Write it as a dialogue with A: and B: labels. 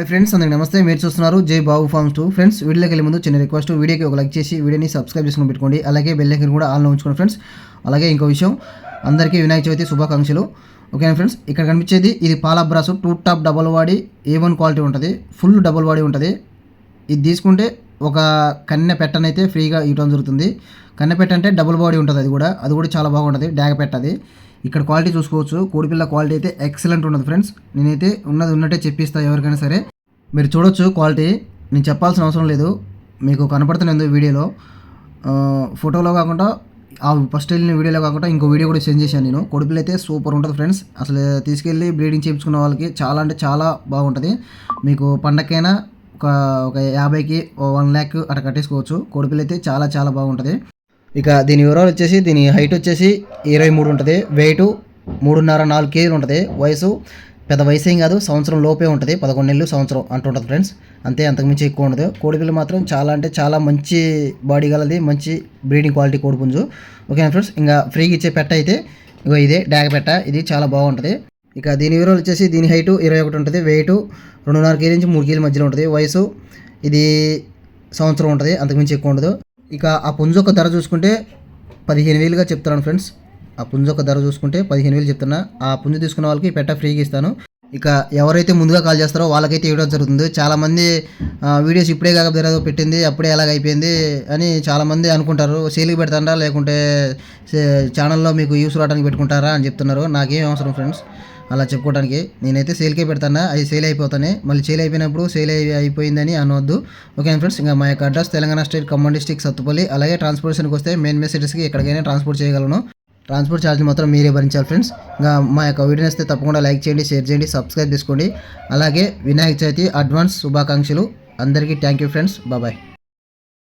A: Hi friends అందరికి నమస్తే. మీరు చూస్తున్నారు జై బాబు ఫార్మ్స్ టూ. ఫ్రెండ్స్ వీడియోకి వెళ్ళే ముందు చిన్న రిక్వెస్ట్ వీడియోకి ఒక లైక్ చేసి వీడియోని సబ్స్క్రైబ్ చేసుకుని పెట్టుకోండి. అలాగే బెల్ ఐకన్ కూడా ఆన్లో ఉంచుకోండి ఫ్రెండ్స్ అలాగే ఇంకో విషయం అందరికీ వినాయక చవితి శుభాకాంక్షలు. ఓకేనా ఫ్రెండ్స్ ఇక్కడ కనిపించేది ఇది పాలబ్రాసు. టూ టాప్ డబల్ వాడి ఏ వన్ క్వాలిటీ ఉంటుంది. ఫుల్ డబల్ వాడి ఉంటుంది. ఇది తీసుకుంటే ఒక కన్నె పెట్టనైతే ఫ్రీగా ఇవ్వడం జరుగుతుంది. కన్నె పెట్ట అంటే డబుల్ బాడీ ఉంటుంది అది కూడా. అది కూడా చాలా బాగుంటుంది. డాగ పెట్ట అది. ఇక్కడ క్వాలిటీ చూసుకోవచ్చు. కోడిపిల్ల క్వాలిటీ అయితే ఎక్సలెంట్ ఉన్నది ఫ్రెండ్స్ నేనైతే ఉన్నది ఉన్నట్టే చెప్పిస్తా ఎవరికైనా సరే. మీరు చూడొచ్చు క్వాలిటీ నేను చెప్పాల్సిన అవసరం లేదు. మీకు కనపడుతున్నది వీడియోలో ఫోటోలో కాకుండా ఆ ఫస్ట్ వెళ్ళిన వీడియోలో కాకుండా ఇంకో వీడియో కూడా సెండ్ చేశాను నేను. కొడుపులు అయితే సూపర్ ఉంటుంది ఫ్రెండ్స్ అసలు తీసుకెళ్ళి బ్లీడింగ్ చేయించుకున్న వాళ్ళకి చాలా అంటే చాలా బాగుంటుంది. మీకు పండగకైనా ఒక ఒక యాభైకి వన్ ల్యాక్ అట్లా కట్టేసుకోవచ్చు. కొడుపులు అయితే చాలా చాలా బాగుంటుంది. ఇక దీని వివరాలు వచ్చేసి దీని హైట్ వచ్చేసి ఇరవై మూడు ఉంటుంది. వెయిట్ మూడున్నర నాలుగు కేజీలు ఉంటుంది. వయసు పెద్ద వయసు ఏం కాదు సంవత్సరం లోపే ఉంటుంది. పదకొండు నెలలు సంవత్సరం అంటుంటుంది ఫ్రెండ్స్ అంతే అంతకుమించి ఎక్కువ ఉండదు. కోడిపిల్ల మాత్రం చాలా అంటే చాలా మంచి బాడీ గలది మంచి బ్రీడింగ్ క్వాలిటీ కోడిపుంజు ఓకేనా ఫ్రెండ్స్ ఇంకా ఫ్రీగా ఇచ్చే పెట్ట అయితే ఇగో ఇదే డాగ పెట్ట ఇది చాలా బాగుంటుంది. ఇక దీని వివరాలు వచ్చేసి దీని హైట్ ఇరవై ఒకటి ఉంటుంది. వెయిట్ రెండున్నర కేజీ నుంచి మూడు కేజీల మధ్యలో ఉంటుంది. వయసు ఇది సంవత్సరం ఉంటుంది అంతకుమించి ఎక్కువ ఉండదు. ఇక ఆ పుంజు ఒక ధర చూసుకుంటే పదిహేను వేలుగా చెప్తున్నాను ఫ్రెండ్స్. ఆ పుంజు ఒక ధర చూసుకుంటే పదిహేను వేలు చెప్తున్నా. ఆ పుంజు తీసుకున్న వాళ్ళకి పెట్ట ఫ్రీగా ఇస్తాను. ఇక ఎవరైతే ముందుగా కాల్ చేస్తారో వాళ్ళకైతే ఇవ్వడం జరుగుతుంది. చాలామంది వీడియోస్ ఇప్పుడే కాక వేరే పెట్టింది అప్పుడే ఎలాగ అయిపోయింది అని చాలామంది అనుకుంటారు. సేల్కి పెడతారా లేకుంటే సే- ఛానల్లో మీకు యూస్ రావడానికి పెట్టుకుంటారా అని చెప్తున్నారు. నాకేం అవసరం ఫ్రెండ్స్ అలా చెప్పుకోవడానికి నేనైతే సేల్కే పెడతాను అవి సేల్ అయిపోతానే. మళ్ళీ సేల్ అయిపోయినప్పుడు సేల్ అయి అయిపోయిందని అనవద్దు ఓకే ఫ్రెండ్స్ ఇంకా మా యొక్క address Telangana state Khammam district Sathupalli అలాగే ట్రాన్స్పోర్టేషన్కి వస్తే మెయిన్ మెసేజెస్కి ఎక్కడికైనా ట్రాన్స్పోర్ట్ చేయగలను. ట్రాన్స్పోర్ట్ ఛార్జీలు మాత్రం మీరే భరించాలి ఫ్రెండ్స్. ఇంకా మా యొక్క వీడియో వస్తే తప్పకుండా లైక్ చేయండి షేర్ చేయండి సబ్స్క్రైబ్ చేసుకోండి. అలాగే వినాయక చవితి అడ్వాన్స్ శుభాకాంక్షలు. అందరికీ థ్యాంక్ యూ ఫ్రెండ్స్. బాబాయ్